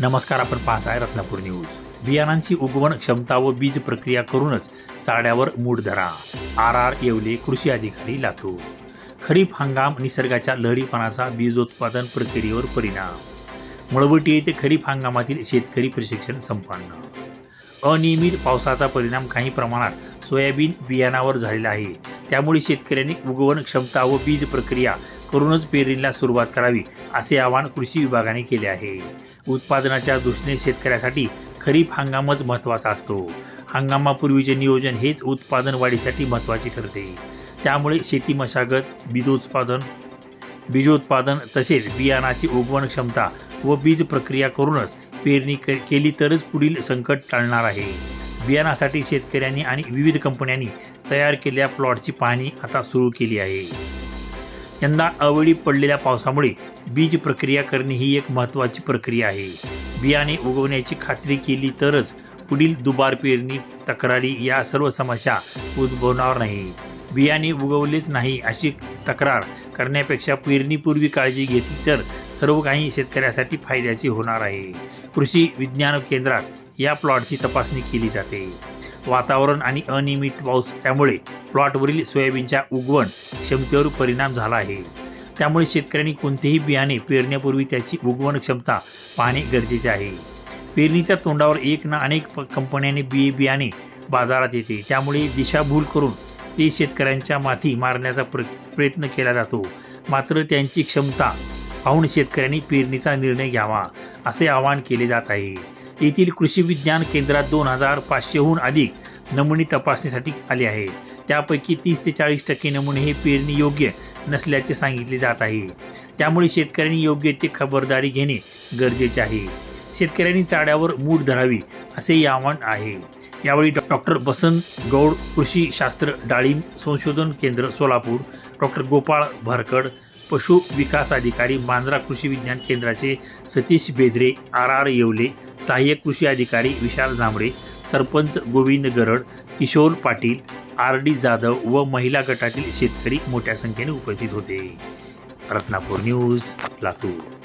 नमस्कार आपण पाहत आहे रत्नापूर न्यूज. बियाणांची उगवण क्षमता व बीज प्रक्रिया करूनच चाड्यावर मूड धरा. आर आर येवले कृषी अधिकारी लातूर. खरीप हंगाम निसर्गाच्या लहरीपणाचा बीजोत्पादन प्रक्रियेवर परिणाम. मळवटी येथे खरीप हंगामातील शेतकरी प्रशिक्षण संपन्न. अनियमित पावसाचा परिणाम काही प्रमाणात सोयाबीन बियाणावर झालेला आहे. त्यामुळे शेतकऱ्यांनी उगवण क्षमता व बीज प्रक्रिया करूनच पेरणीला सुरुवात करावी असे आवाहन कृषी विभागाने केले आहे. उत्पादनाच्या दृष्टीने शेतकऱ्यासाठी खरीप हंगामच महत्त्वाचा असतो. हंगामापूर्वीचे नियोजन हेच उत्पादन वाढीसाठी महत्त्वाचे ठरते. त्यामुळे शेती मशागत बीजोत्पादन बीजोत्पादन तसेच बियाणाची उगवण क्षमता व बीज प्रक्रिया करूनच पेरणी केली तरच पुढील संकट टाळणार आहे. बियाणासाठी शेतकऱ्यांनी आणि विविध कंपन्यांनी तयार केलेल्या प्लॉटची पाहणी आता सुरू केली आहे. यंदा अवेळी पडलेल्या पावसामुळे बीज प्रक्रिया करणे ही एक महत्त्वाची प्रक्रिया आहे. बियाणे उगवण्याची खात्री केली तरच पुढील दुबार पेरणी तक्रारी या सर्व समस्या उद्भवणार नाही. बियाणे उगवलेच नाही अशी तक्रार करण्यापेक्षा पेरणीपूर्वी काळजी घेतली तर सर्व काही शेतकऱ्यासाठी फायद्याची होणार आहे. कृषी विज्ञान केंद्रात या प्लॉटची तपासणी केली जाते. वातावरण आणि अनियमित पाऊस यामुळे प्लॉटवरील सोयाबीनच्या उगवण क्षमतेवर परिणाम झाला आहे. त्यामुळे शेतकऱ्यांनी कोणतेही बियाणे पेरण्यापूर्वी त्याची उगवण क्षमता पाहणे गरजेचे आहे. पेरणीच्या तोंडावर एक ना अनेक कंपन्यांनी बी बियाणे बाजारात येते. त्यामुळे दिशाभूल करून ते शेतकऱ्यांच्या माथी मारण्याचा प्र प्रयत्न केला जातो. मात्र त्यांची क्षमता पाहून शेतकऱ्यांनी पेरणीचा निर्णय घ्यावा असे आवाहन केले जात आहे. येथील कृषी विज्ञान केंद्रात दोन हजार पाचशेहून अधिक नमुने तपासणीसाठी आले आहे त्यापैकी तीस ते चाळीस टक्के नमुने हे पेरणी योग्य नसल्याचे सांगितले जात आहे. त्यामुळे शेतकऱ्यांनी योग्य ते खबरदारी घेणे गरजेचे आहे. शेतकऱ्यांनी चाड्यावर मूठ धरावी असे आव्हान आहे. यावेळी डॉक्टर बसंत गौड कृषी शास्त्र डाळिंब संशोधन केंद्र सोलापूर डॉक्टर गोपाळ भरकड पशु विकास अधिकारी मांजरा कृषी विज्ञान केंद्राचे सतीश बेदरे आर आर येवले सहाय्यक कृषी अधिकारी विशाल जांभळे सरपंच गोविंद गरड किशोर पाटील आर डी जाधव व महिला गटातील शेतकरी मोठ्या संख्येने उपस्थित होते. रत्नापूर न्यूज लातूर.